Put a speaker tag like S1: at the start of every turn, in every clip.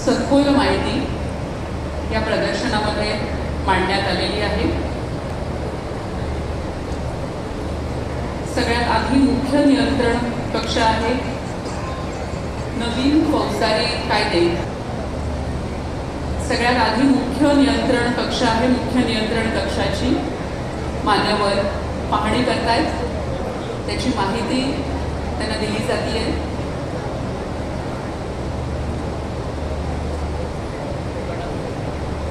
S1: सखोल माहिती या प्रदर्शनामध्ये मांडण्यात आलेली आहे. सगळ्यात आधी मुख्य नियंत्रण कक्ष आहे. नवीन फौजदारी कायदे. सगळ्यात आधी मुख्य नियंत्रण कक्ष आहे मुख्य नियंत्रण कक्षाची. मान्यवर पाहणी करतायत. त्याची माहिती त्यांना दिली जाते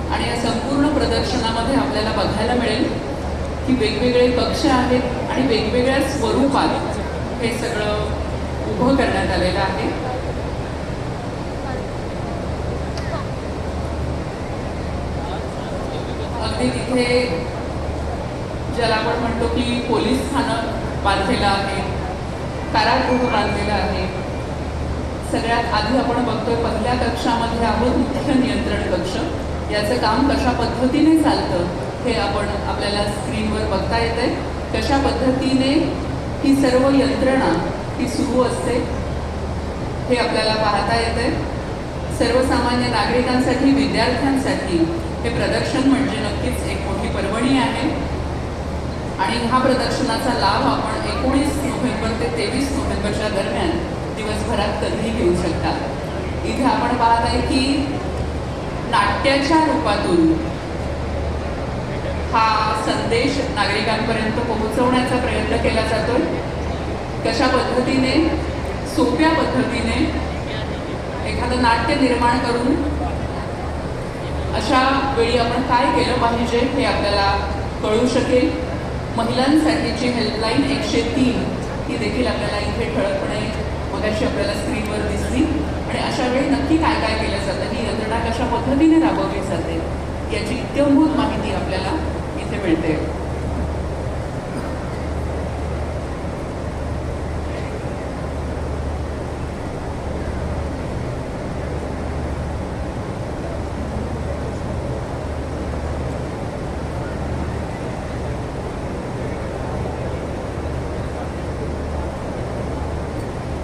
S1: आणि या संपूर्ण प्रदर्शनामध्ये आपल्याला बघायला मिळेल की वेगवेगळे पक्ष आहेत आणि वेगवेगळ्या स्वरूपात हे सगळं उभं करण्यात आलेलं आहे. अगदी तिथे ज्याला आपण म्हणतो की पोलीस स्थानक बांधलेलं आहे कारागृह बांधलेलं आहे. सगळ्यात आधी आपण बघतोय पहिल्या कक्षामध्ये आहोत मुख्य नियंत्रण कक्ष. याचं काम कशा पद्धतीने चालतं? हे आपण आपल्याला स्क्रीनवर बघता येते कशा पद्धतीने ही सर्व यंत्रणा ही सुरू असते हे आपल्याला पाहता येते सर्वसामान्य नागरिकांसाठी विद्यार्थ्यांसाठी हे प्रदर्शन म्हणजे नक्कीच एक मोठी पर्वणी आहे. आणि ह्या प्रदर्शनाचा लाभ आपण एकोणीस नोव्हेंबर ते तेवीस नोव्हेंबरच्या दरम्यान दिवसभरात कधीही घेऊ शकता. इथे आपण पाहत आहे की नाट्याच्या रूपातून हा संदेश नागरिकांपर्यंत पोहोचवण्याचा प्रयत्न केला जातोय. कशा पद्धतीने सोप्या पद्धतीने एखादं नाट्य निर्माण करून अशा वेळी आपण काय केलं पाहिजे हे आपल्याला कळू शकेल. महिलांसाठीची हेल्पलाईन एकशे तीन ही देखील आपल्याला इथे ठळकपणे मगाशी आपल्याला स्क्रीनवर दिसली. आणि अशा वेळी नक्की काय काय केलं जातं? ही यंत्रणा कशा पद्धतीने राबवली जाते? याची इत्यंभूत माहिती आपल्याला इथे मिळते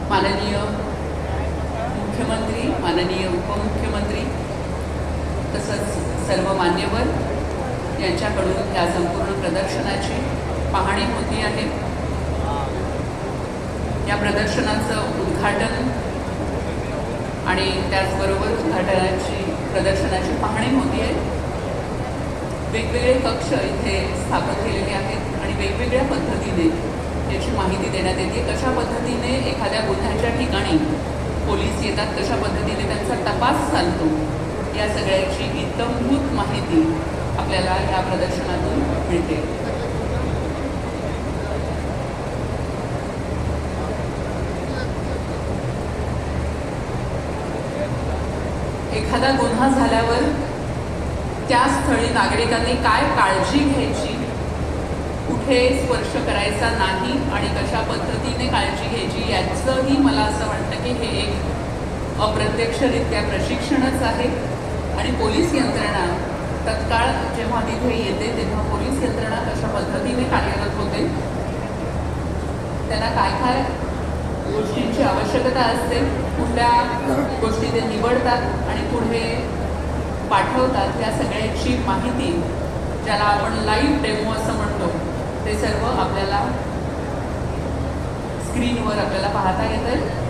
S1: माननीय मुख्यमंत्री माननीय उपमुख्यमंत्री तसंच सर्व मान्यवर यांच्याकडून या संपूर्ण प्रदर्शनाची पाहणी होती आहे या प्रदर्शनाचं उद्घाटन आणि त्याचबरोबर उद्घाटनाची प्रदर्शनाची पाहणी होती. आहे वेगवेगळे कक्ष इथे स्थापन केलेले आहेत आणि वेगवेगळ्या पद्धतीने याची माहिती देण्यात येते. कशा पद्धतीने एखाद्या गुन्ह्याच्या ठिकाणी पोलीस येतात कशा पद्धतीने त्यांचा तपास चालतो या सगळ्याची इतंभूत माहिती आपल्याला या प्रदर्शनातून मिळते. एखादा गुन्हा झाल्यावर त्या स्थळी नागरिकांनी काय काळजी घ्यायची? कुठे स्पर्श करायचा नाही आणि कशा पद्धतीने काळजी घ्यायची? याचंही मला असं वाटतं की हे एक अप्रत्यक्षरित्या प्रशिक्षणच आहे. आणि पोलीस यंत्रणा तत्काळ जेव्हा तिथे येते तेव्हा पोलीस यंत्रणा कशा पद्धतीने कार्यरत होते? त्यांना काय काय गोष्टींची आवश्यकता असते. कुठल्या गोष्टी ते निवडतात आणि पुढे पाठवतात त्या सगळ्याची माहिती ज्याला आपण लाईव्ह डेमो असं म्हणतो ते सर्व आपल्याला स्क्रीनवर आपल्याला पाहता येतं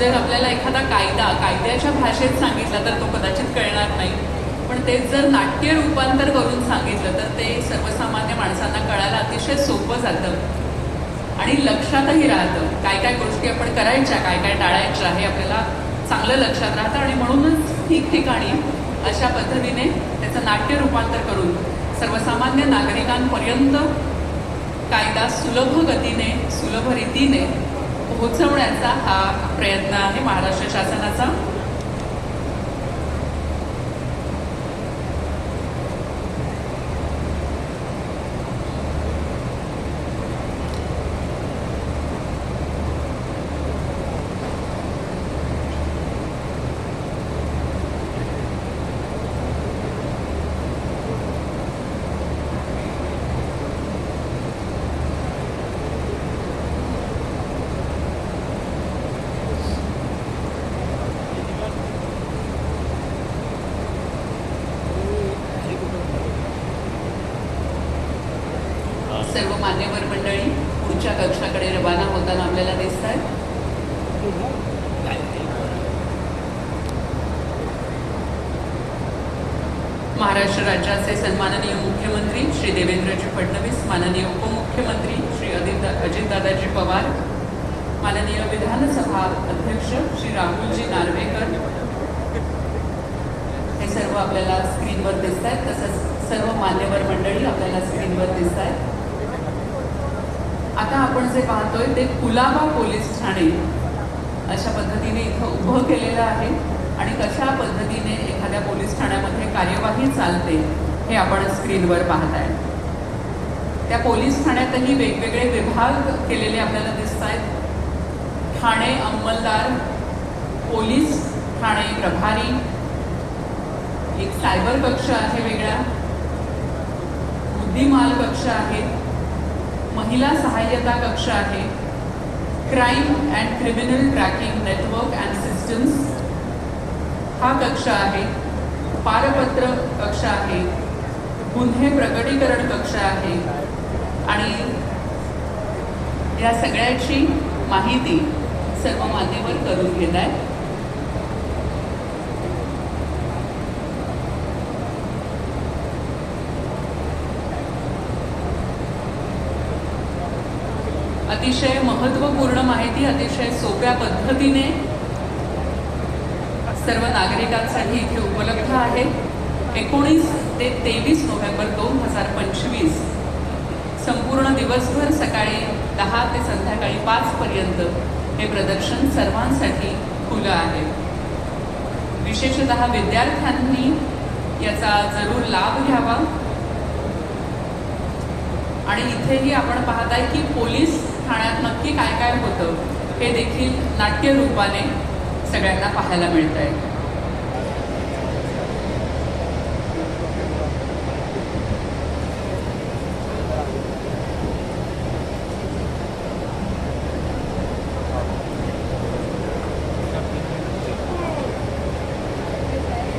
S1: जर आपल्याला एखादा कायदा कायद्याच्या भाषेत सांगितला तर तो कदाचित कळणार नाही. पण तेच जर नाट्य रूपांतर करून सांगितलं तर ते सर्वसामान्य माणसांना कळायला अतिशय सोपं जातं. आणि लक्षातही राहतं. काय काय गोष्टी आपण करायच्या काय काय टाळायच्या हे आपल्याला चांगलं लक्षात राहतं आणि म्हणूनच ठिकठिकाणी अशा पद्धतीने त्याचं नाट्य रूपांतर करून सर्वसामान्य नागरिकांपर्यंत कायदा सुलभ गतीने सुलभ रीतीने पोचवण्याचा हा प्रयत्न आहे महाराष्ट्र शासनाचा. सर्व मान्यवर मंडळी पुढच्या कक्षाकडे रवाना होताना आपल्याला दिसत आहेत महाराष्ट्र राज्याचे सन्माननीय मुख्यमंत्री श्री देवेंद्रजी फडणवीस माननीय उपमुख्यमंत्री श्री अजित अजितदादाजी पवार माननीय विधानसभा अध्यक्ष श्री राहुलजी नार्वेकर. हे सर्व आपल्याला स्क्रीनवर दिसत आहेत तसंच सर्व मान्यवर मंडळी आपल्याला स्क्रीनवर दिसत आहेत आता आपण जे पाहतोय ते कुलाबा पोलीस ठाणे अशा पद्धतीने इथं उभं केलेलं आहे. आणि कशा पद्धतीने एखाद्या पोलीस ठाण्यामध्ये कार्यवाही चालते हे आपण स्क्रीनवर पाहताय. त्या पोलीस ठाण्यातही वेगवेगळे विभाग केलेले आपल्याला दिसत आहेत ठाणे अंमलदार पोलीस ठाणे प्रभारी एक सायबर कक्ष आहे वेगळा बुद्धिमाल कक्ष आहे. महिला सहाय्यता कक्ष आहे. Crime and criminal tracking network and systems हा कक्ष आहे. पारपत्र कक्ष आहे. गुन्हे प्रकटीकरण कक्ष आहे. आणि या सगळ्याची माहिती सर्व मान्यवर करून घेत आहे अतिशय महत्त्वपूर्ण माहिती अतिशय सोप्या पद्धतीने सर्व नागरिकांसाठी इथे उपलब्ध आहे. एकोणीस ते तेवीस नोव्हेंबर दोन हजार पंचवीस संपूर्ण दिवसभर सकाळी दहा ते संध्याकाळी पाचपर्यंत हे प्रदर्शन सर्वांसाठी खुलं आहे. विशेषतः विद्यार्थ्यांनी याचा जरूर लाभ घ्यावा. आणि इथेही आपण पाहताय की पोलीस ठाण्यात नक्की काय काय होतं हे देखील नाट्य रूपाने सगळ्यांना पाहायला मिळत आहे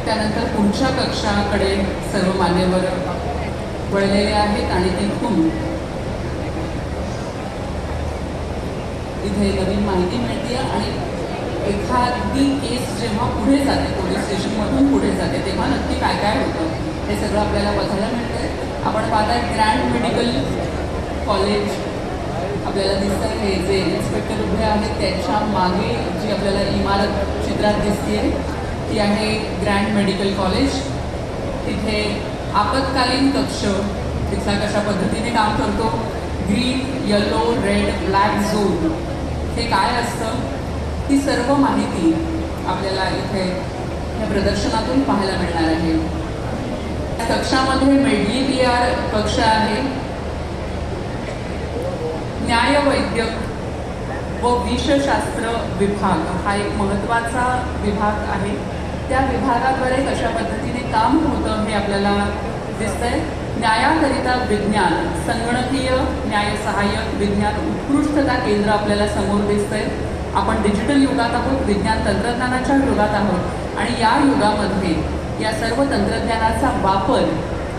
S1: त्यानंतर पुढच्या कक्षाकडे सर्व मान्यवर वळलेले आहेत आणि तिथून तिथे नवीन माहिती मिळते आणि एखादी केस जेव्हा पुढे जाते पोलीस स्टेशनमधून पुढे जाते तेव्हा नक्की काय काय होतं? हे सगळं आपल्याला बघायला मिळतं आपण पाहताय ग्रँड मेडिकल कॉलेज आपल्याला दिसत आहे हे जे इन्स्पेक्टर उभे आहेत त्यांच्या मागे जी आपल्याला इमारत चित्रात दिसते ती आहे ग्रँड मेडिकल कॉलेज तिथे आपत्कालीन कक्ष तिथला कशा पद्धतीने काम करतो? Green yellow red black zone ते काय असतं ही सर्व माहिती आपल्याला इथे या प्रदर्शनातून पाहायला मिळणार आहे. या कक्षामध्ये मेडली बी आर कक्ष आहे. न्यायवैद्यक व विषशास्त्र विभाग हा एक महत्त्वाचा विभाग आहे. त्या विभागाद्वारे कशा पद्धतीने काम होतं हे आपल्याला दिसतंय. न्यायाकरिता विज्ञान संगणकीय न्याय सहाय्यक विज्ञान उत्कृष्टता केंद्र आपल्याला समोर दिसतंय. आपण डिजिटल युगात आहोत विज्ञान तंत्रज्ञानाच्या युगात आहोत. आणि या युगामध्ये या सर्व तंत्रज्ञानाचा वापर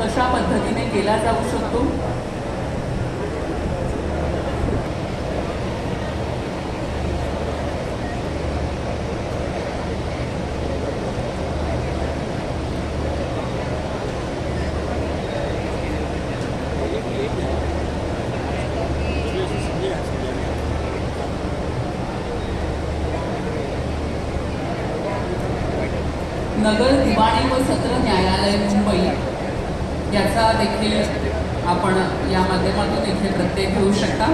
S1: कशा पद्धतीने केला जाऊ शकतो नगर दिवाणी व सत्र न्यायालय मुंबई याचा देखील आपण या माध्यमातून इथे प्रत्यय घेऊ शकता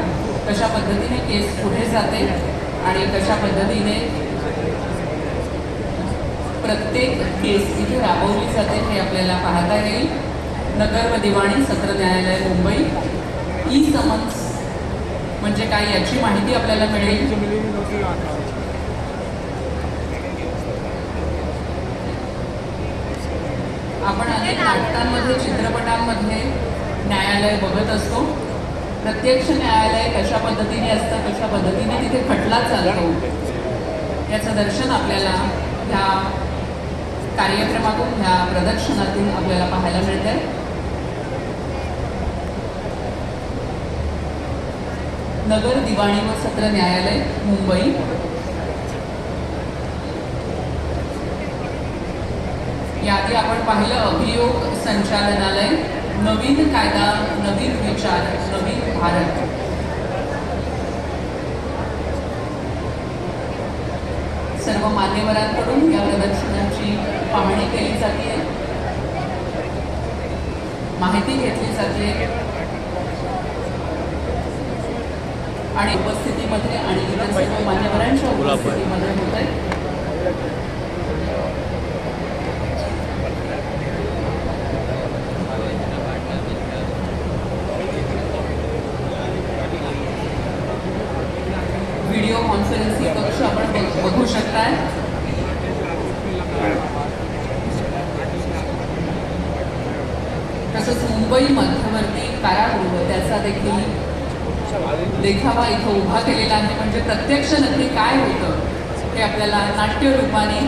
S1: कशा पद्धतीने केस पुढे जाते. आणि कशा पद्धतीने प्रत्येक केस इथे राबवली जाते हे आपल्याला पाहता येईल. नगर व दिवाणी सत्र न्यायालय मुंबई. ई समन्स म्हणजे काय याची माहिती आपल्याला मिळेल. आपण अनेक नाटकांमध्ये चित्रपटांमध्ये न्यायालय बघत असतो. प्रत्यक्ष न्यायालय कशा पद्धतीने असतं कशा पद्धतीने तिथे खटला चालतो याचं दर्शन आपल्याला ह्या कार्यक्रमातून ह्या प्रदर्शनातून आपल्याला पाहायला मिळतंय. नगर दिवाणी व सत्र न्यायालय मुंबई. याआधी आपण पाहिलं अभियोग संचालनालय. नवीन कायदा नवीन विचार. भारत. सर्व मान्यवरांकडून या प्रदर्शनाची पाहणी केली जाते. माहिती घेतली जाते. आणि उपस्थितीमध्ये आणि इतर सर्व मान्यवरांच्या उपस्थितीमध्ये होत आहे व्हिडिओ कॉन्फरन्सिंग कक्ष आपण बघ- बघू शकताय तसंच मुंबई मध्यवर्ती कारागृह त्याचा देखील देखावा इथं उभा केलेला आहे. म्हणजे प्रत्यक्ष नक्की काय होतं हे आपल्याला नाट्य रूपाने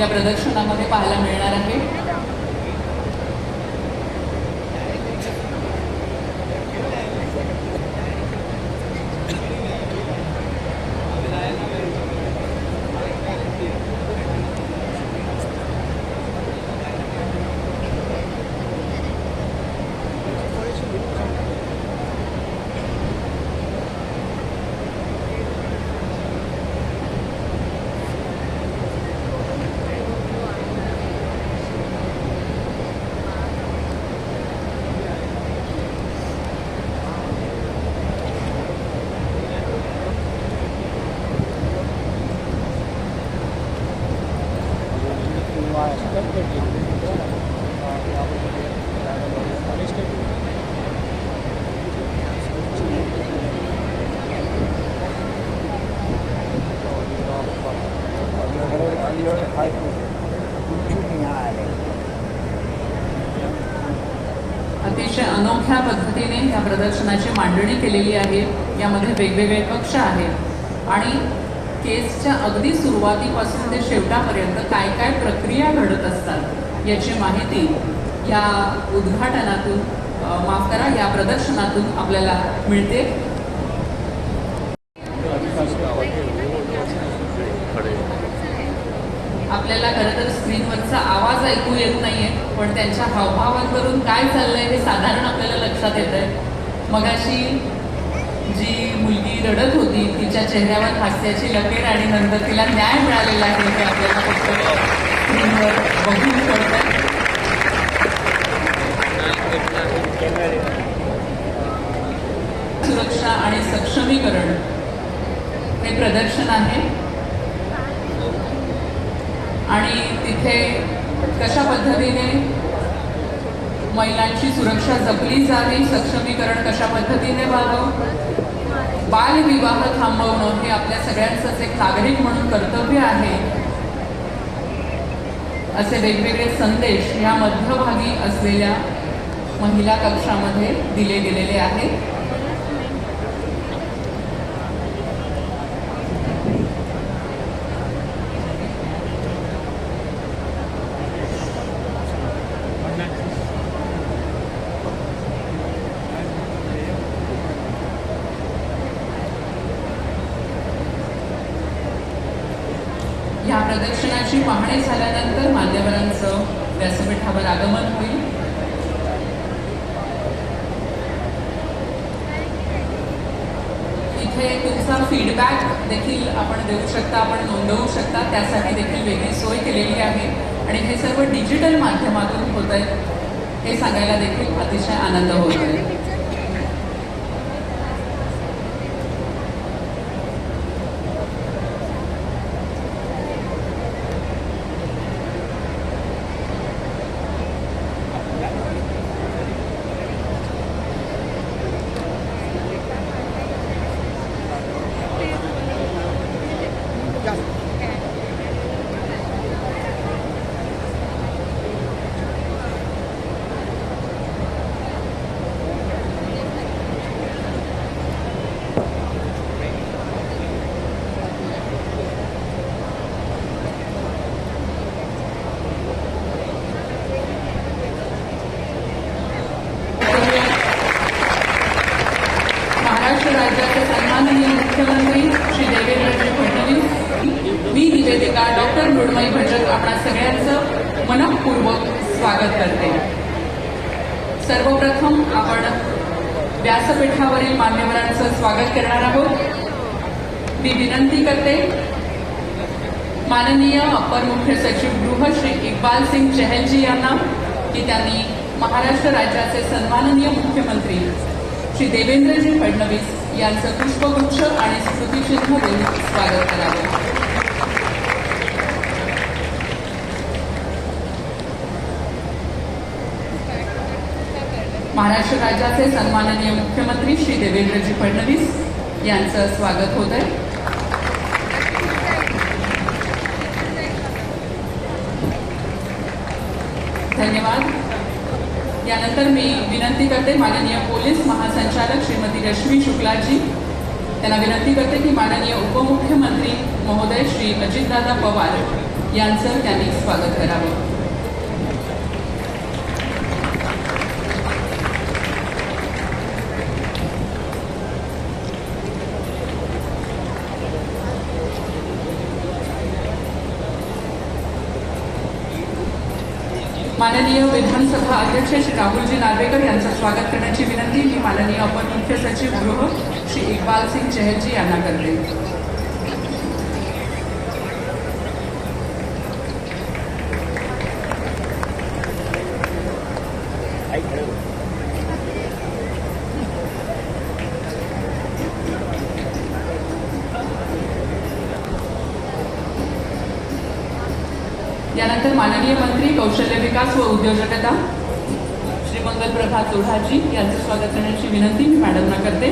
S1: या प्रदर्शनामध्ये पाहायला मिळणार आहे अतिशय अनोख्या पद्धतीने या प्रदर्शनाची मांडणी केलेली आहे. यामध्ये वेगवेगळे कक्ष आहेत. आणि केसच्या अगदी सुरुवातीपासून ते शेवटापर्यंत काय काय प्रक्रिया घडत असतात याची माहिती या उद्घाटनातून माफ करा या प्रदर्शनातून आपल्याला मिळते. आपल्याला खरं तर स्क्रीनवरचा आवाज ऐकू येत नाहीये पण त्यांच्या हावभावांवरून काय चाललंय हे साधारण आपल्याला लक्षात येत आहे मगाशी जी मुलगी रडत होती तिच्या चेहऱ्यावर हास्याची लकेर आणि नंतर तिला न्याय मिळालेला आहे ते आपल्याला फक्त स्क्रीनवर बघून आहे सुरक्षा आणि सक्षमीकरण हे प्रदर्शन आहे. आणि तिथे कशा पद्धतीने महिलांची सुरक्षा जपली जावी सक्षमीकरण कशा पद्धतीने व्हावं? बालविवाह थांबवणं हे आपल्या सगळ्यांचंच एक नागरिक म्हणून कर्तव्य आहे. असे वेगवेगळे संदेश या मध्यभागी असलेल्या महिला कक्षामध्ये दिले गेलेले आहेत या प्रदर्शनाची पाहणी झाल्यानंतर मान्यवरांचं व्यासपीठावर आगमन होईल इथे तुमचा फीडबॅक देखील आपण देऊ शकता आपण नोंदवू शकता त्यासाठी देखील वेगळी सोय केलेली आहे. आणि हे सर्व डिजिटल माध्यमातून होत आहे. हे सांगायला देखील अतिशय आनंद होत आहे महाराष्ट्र राज्याचे सन्माननीय मुख्यमंत्री श्री देवेंद्रजी फडणवीस मी निवेदिका डॉक्टर मृण्मयी भटक आपणा सगळ्यांचं मनपूर्वक स्वागत करते. सर्वप्रथम आपण व्यासपीठावरील मान्यवरांचं स्वागत करणार आहोत. मी विनंती करते माननीय अपर मुख्य सचिव गृह श्री इक्बाल सिंग चहलजी यांना की त्यांनी महाराष्ट्र राज्याचे सन्माननीय मुख्यमंत्री श्री देवेंद्रजी फडणवीस यांचं पुष्पगुच्छ आणि स्मृतिचिन्ह देऊन स्वागत करावं. महाराष्ट्र राज्याचे सन्माननीय मुख्यमंत्री श्री देवेंद्रजी फडणवीस यांचं स्वागत होत आहे. धन्यवाद. यानंतर मी विनंती करते माननीय पोलीस महासंचालक श्रीमती रश्मी शुक्लाजी. त्यांना विनंती करते की माननीय उपमुख्यमंत्री महोदय श्री अजितदादा पवार यांचं त्यांनी स्वागत करावं. माननीय विधानसभा अध्यक्ष श्री राहुलजी नार्वेकर यांचं स्वागत करण्याची विनंती. मी माननीय अपर मुख्य सचिव गृह श्री इक्बाल सिंग चहलजी यांना करते. विकास व उद्योजकता श्री मंगलप्रभा चोढाजी यांचं स्वागत करण्याची विनंती मी मॅडमना करते.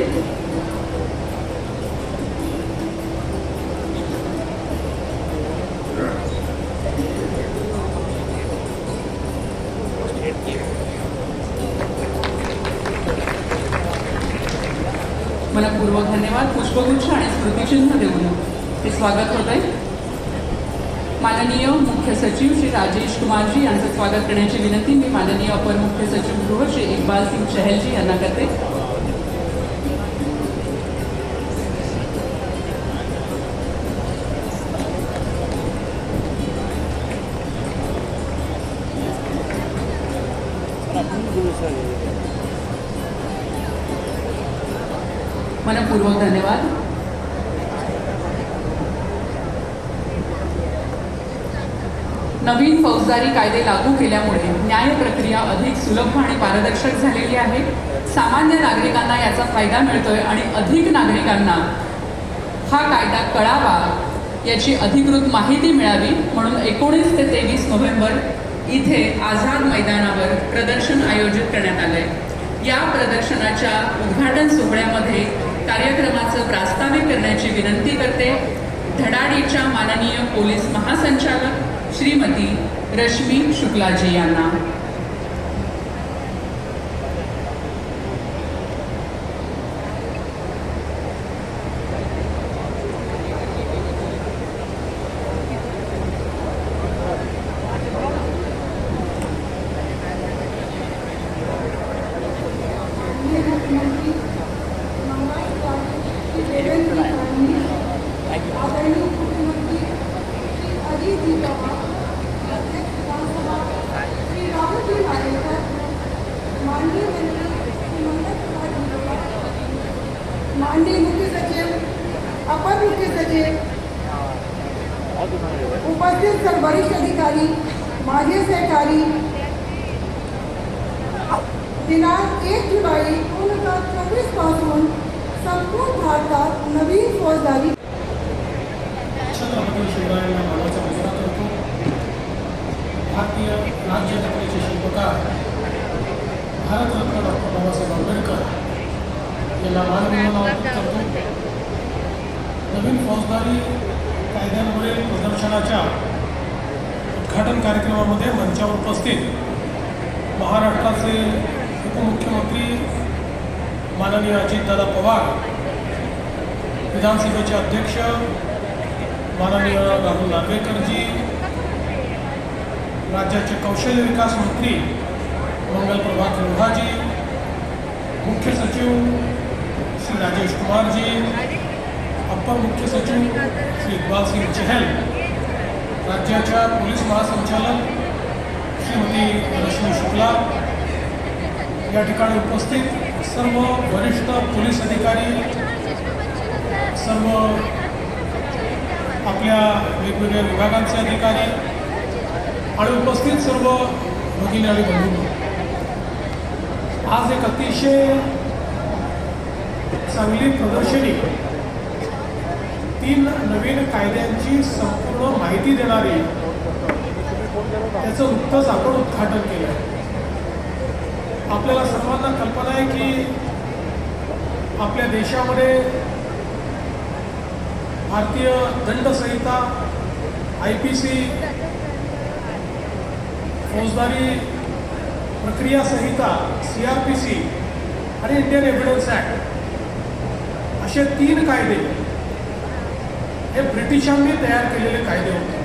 S1: मला पूर्व धन्यवाद. पुष्पगुच्छ आणि स्मृतिचिन्ह देऊन हे स्वागत होत आहे माननीय मुख्य सचिव श्री राजेश कुमारजी यांचं स्वागत करण्याची विनंती. मी माननीय अपर मुख्य सचिव गृह श्री इकबाल सिंग चहलजी यांना करते. मनपूर्वक धन्यवाद. नवीन फौजदारी कायदे लागू केल्यामुळे न्याय प्रक्रिया अधिक सुलभ आणि पारदर्शक झालेली आहे. सामान्य नागरिकांना याचा फायदा मिळतोय आणि अधिक नागरिकांना हा कायदा कळावा याची अधिकृत माहिती मिळावी म्हणून एकोणीस ते तेवीस नोव्हेंबर इथे आझाद मैदानावर प्रदर्शन आयोजित करण्यात आलंय. या प्रदर्शनाच्या उद्घाटन सोहळ्यामध्ये कार्यक्रमाचं प्रास्ताविक करण्याची विनंती करते. धडाडीच्या माननीय पोलीस महासंचालक श्रीमती रश्मी शुक्लाजी यांना
S2: उपमुख्यमंत्री माननीय अजितदादा पवार, विधानसभेचे अध्यक्ष माननीय राहुल नार्वेकरजी राज्याचे कौशल्य विकास मंत्री मंगल प्रभात लोहाजी, मुख्य सचिव श्री राजेश कुमारजी अपर मुख्य सचिव श्री इकबाल सिंह चहल, राज्याच्या पोलीस महासंचालक श्रीमती रश्मी शुक्ला या ठिकाणी उपस्थित सर्व वरिष्ठ पोलीस अधिकारी सर्व आपल्या वेगवेगळ्या विभागांचे अधिकारी आणि उपस्थित सर्व भगिनी आणि बंधू आज एक अतिशय चांगली प्रदर्शनी तीन नवीन कायद्यांची संपूर्ण माहिती देणारी त्याचं नुकतंच आपण उद्घाटन केलं. आहे आपल्याला सर्वांना कल्पना आहे की आपल्या देशामध्ये भारतीय दंडसंहिता आय पी सी फौजदारी प्रक्रिया संहिता सी आर पी सी आणि इंडियन एव्हिडन्स ॲक्ट असे तीन कायदे हे ब्रिटिशांनी तयार केलेले कायदे होते.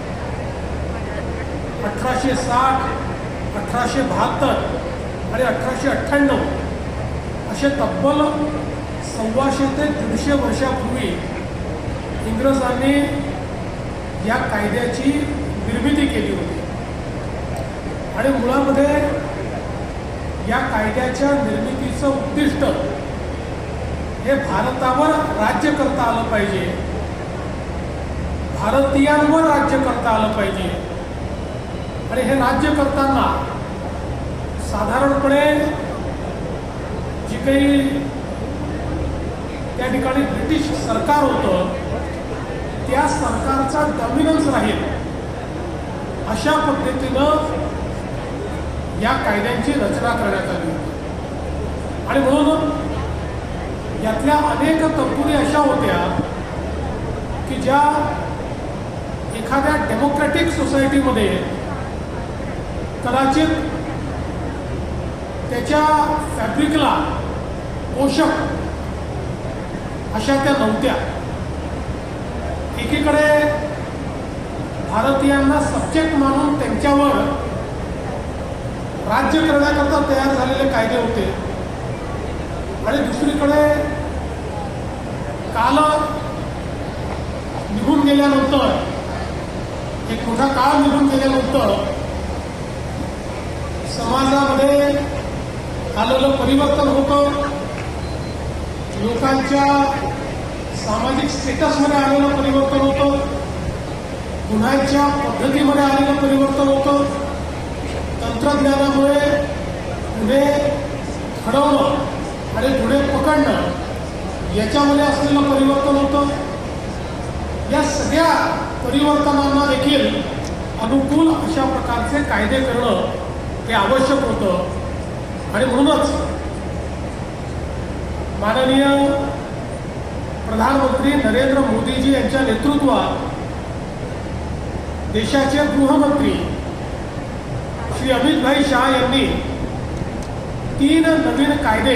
S2: अठराशे साठ अठराशे बहात्तर आणि अठराशे अठ्ठ्याण्णव असे तब्बल सव्वाशे ते दीडशे वर्षापूर्वी इंग्रजांनी या कायद्याची निर्मिती केली होती. आणि मुळामध्ये या कायद्याच्या निर्मितीचं उद्दिष्ट हे भारतावर राज्य करता आलं पाहिजे. भारतीयांवर राज्य करता आलं पाहिजे. आणि हे राज्य करताना साधारणपणे जी काही त्या ठिकाणी ब्रिटिश सरकार होतं त्या सरकारचा डॉमिनन्स राहील अशा पद्धतीनं या कायद्यांची रचना करण्यात आली होती. आणि म्हणून यातल्या अनेक तरतुदी अशा होत्या की ज्या एखाद्या डेमोक्रॅटिक सोसायटीमध्ये कदाचित त्याच्या फॅब्रिकला पोषक अशा त्या नव्हत्या. एकीकडे भारतीयांना सब्जेक्ट मानून त्यांच्यावर राज्य करण्याकरता तयार झालेले कायदे होते. आणि दुसरीकडे काल निघून गेल्यानंतर एक मोठा काळ निघून गेल्यानंतर समाजामध्ये आलेलं परिवर्तन होतं. लोकांच्या सामाजिक स्टेटसमध्ये आलेलं परिवर्तन होतं. गुन्ह्यांच्या पद्धतीमध्ये आलेलं परिवर्तन होतं. तंत्रज्ञानामुळे गुन्हे घडवणं आणि गुन्हे पकडणं याच्यामध्ये असलेलं परिवर्तन होतं. या सगळ्या परिवर्तनांना देखील अनुकूल अशा प्रकारचे कायदे करणं हे आवश्यक होतं. आणि म्हणूनच माननीय प्रधानमंत्री नरेंद्र मोदीजी यांच्या नेतृत्वात देशाचे गृहमंत्री श्री अमितभाई शहा यांनी तीन नवीन कायदे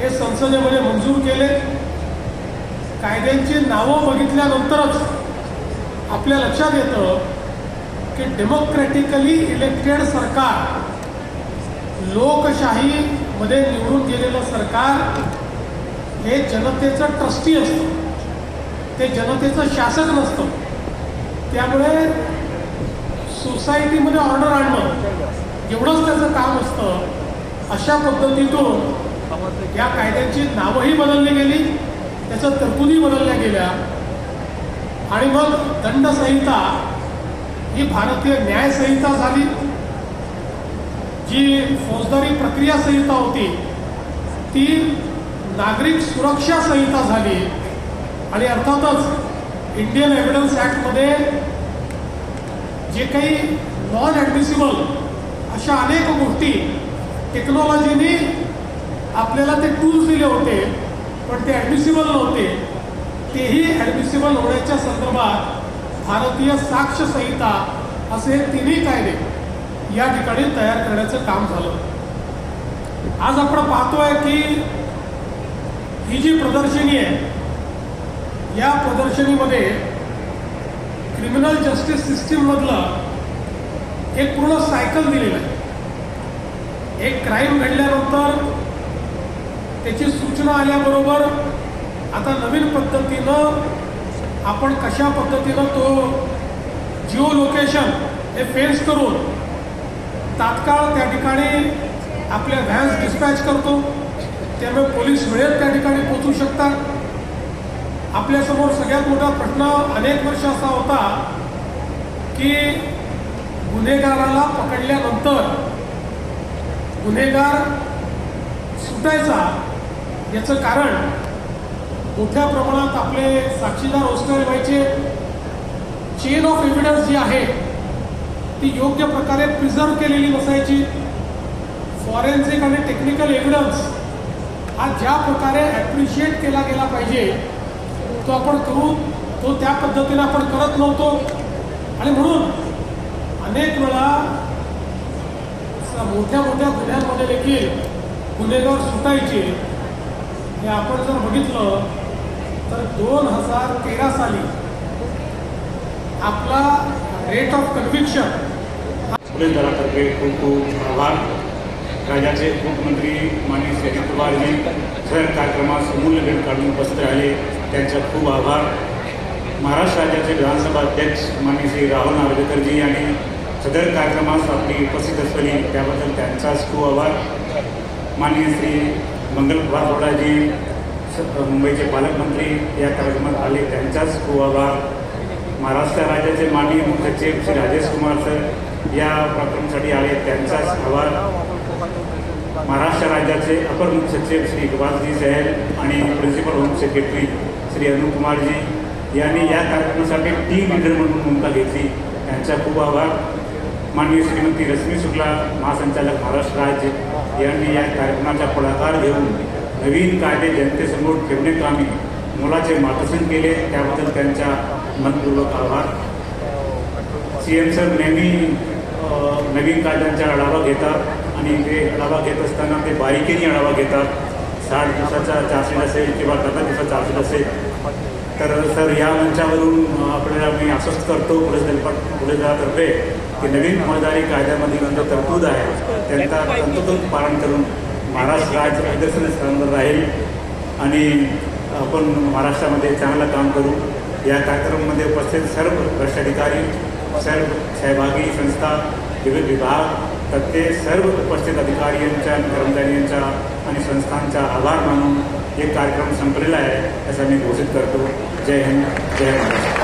S2: हे संसदेमध्ये मंजूर केले. कायद्यांची नावं बघितल्यानंतरच आपल्या लक्षात येतं की डेमोक्रॅटिकली इलेक्टेड सरकार लोकशाहीमध्ये निवडून गेलेलं सरकार हे जनतेचं ट्रस्टी असतं. ते जनतेचं शासक नसतं. त्यामुळे सोसायटीमध्ये ऑर्डर आणणं एवढंच त्याचं काम असतं. अशा पद्धतीतून या कायद्यांची नावंही बदलली गेली त्याच्या तरतुदी बदलल्या गेल्या. आणि मग दंडसंहिता ही भारतीय न्यायसंहिता झाली. जी फौजदारी प्रक्रिया संहिता होती ती नागरिक सुरक्षा संहिता झाली. आणि अर्थातच इंडियन एव्हिडन्स ॲक्टमध्ये जे काही नॉन ॲडमिसिबल अशा अनेक गोष्टी टेक्नॉलॉजीने आपल्याला ते टूल्स दिले होते पण ते ॲडमिसिबल नव्हते. तेही ॲडमिसिबल होण्याच्या संदर्भात भारतीय साक्ष संहिता असे तिन्ही कायदे या ठिकाणी तयार करण्याचं काम झालं. आज आपण पाहतोय की ही जी प्रदर्शनी आहे या प्रदर्शनीमध्ये क्रिमिनल जस्टिस सिस्टीममधलं एक पूर्ण सायकल दिलेलं आहे. एक क्राईम घडल्यानंतर त्याची सूचना आल्याबरोबर आता नवीन पद्धतीनं आपण कशा पद्धतीनं तो जिओ लोकेशन हे फेस करून तात्काळ त्या ठिकाणी आपल्या व्हॅन्स डिस्पॅच करतो. त्यामुळे पोलीस वेळेत त्या ठिकाणी पोचू शकतात. आपल्यासमोर सगळ्यात मोठा प्रश्न अनेक वर्ष असा होता की गुन्हेगाराला पकडल्यानंतर गुन्हेगार सुटायचा याचं कारण मोठ्या प्रमाणात आपले साक्षीदार होस्टेल व्हायचे. चेन ऑफ एव्हिडन्स जी आहे ती योग्य प्रकारे प्रिझर्व केलेली नसायची फॉरेन्सिक आणि टेक्निकल एव्हिडन्स हा ज्या प्रकारे ॲप्रिशिएट केला गेला पाहिजे तो आपण करू तो त्या पद्धतीने आपण करत नव्हतो. आणि म्हणून अनेक वेळा मोठ्या मोठ्या गुन्ह्यांमध्ये देखील गुन्हेगार सुटायचे. हे आपण जर बघितलं तर दोन हजार तेरा साली आपला रेट ऑफ कन्व्हिक्शन
S3: पोलीस दलातर्फे खूप खूप आभार। राज्याचे मुख्यमंत्री माननीय श्री अजित पवारजी सर कार्यक्रमास अमूल्य भेट काढून उपस्थित राहिले त्यांचा खूप आभार. महाराष्ट्र राज्याचे विधानसभा अध्यक्ष माननीय श्री राहुल नार्वेकरजी आणि सदर कार्यक्रमास आपली उपस्थित असलेली त्याबद्दल त्यांचाच खूप आभार. माननीय श्री मंगल प्रभात स- मुंबईचे पालकमंत्री या कार्यक्रमात आले त्यांचाच खूप आभार. महाराष्ट्र राज्याचे माननीय मुख्य सचिव श्री राजेश कुमार सर या कार्यक्रमासाठी आले. त्यांचाच आभार महाराष्ट्र राज्याचे अपर मुख्य सचिव श्री इकबालजी सहल आणि principal home secretary Shri Anukumarji यांनी या कार्यक्रमासाठी टीम लिडर म्हणून भूमिका घेतली. त्यांचा खूप आभार. माननीय श्रीमती रश्मी शुक्ला महासंचालक महाराष्ट्र राज्य यांनी या कार्यक्रमाचा पुढाकार घेऊन नवीन कायदे जनतेसमोर ठेवण्याकामी मोलाचे मार्गदर्शन केले. त्याबद्दल त्यांचा मनपूर्वक आभार. सी एम सर नेहमी नवीन कायद्यांचा आढावा घेतात आणि ते आढावा घेत असताना ते बारीकेने आढावा घेतात. साठ दिवसाचा चार्जशीट असेल किंवा दहा दिवसाचा चार्जशीट असेल. तर सर या मंचावरून आपल्याला मी आश्वस्त करतो पोलीस दलपट पोलीस दलातर्फे की नवीन फौजदारी कायद्यामधील जो तरतूद आहे त्यांचा तंतोतंत पालन करून महाराष्ट्र राज्य आदर्शन स्थानावर राहील आणि आपण महाराष्ट्रामध्ये चांगलं काम करू. या कार्यक्रमामध्ये उपस्थित सर्व भ्रष्टाधिकारी सर्व सहभागी संस्था विविध विभाग तथ्य सर्व उपस्थित अधिकाऱ्यांच्या आणि कर्मचाऱ्यांचा आणि संस्थांचा आभार मानून एक कार्यक्रम संपलेला आहे असं मी घोषित करतो. जय हिंद जय महाराष्ट्र.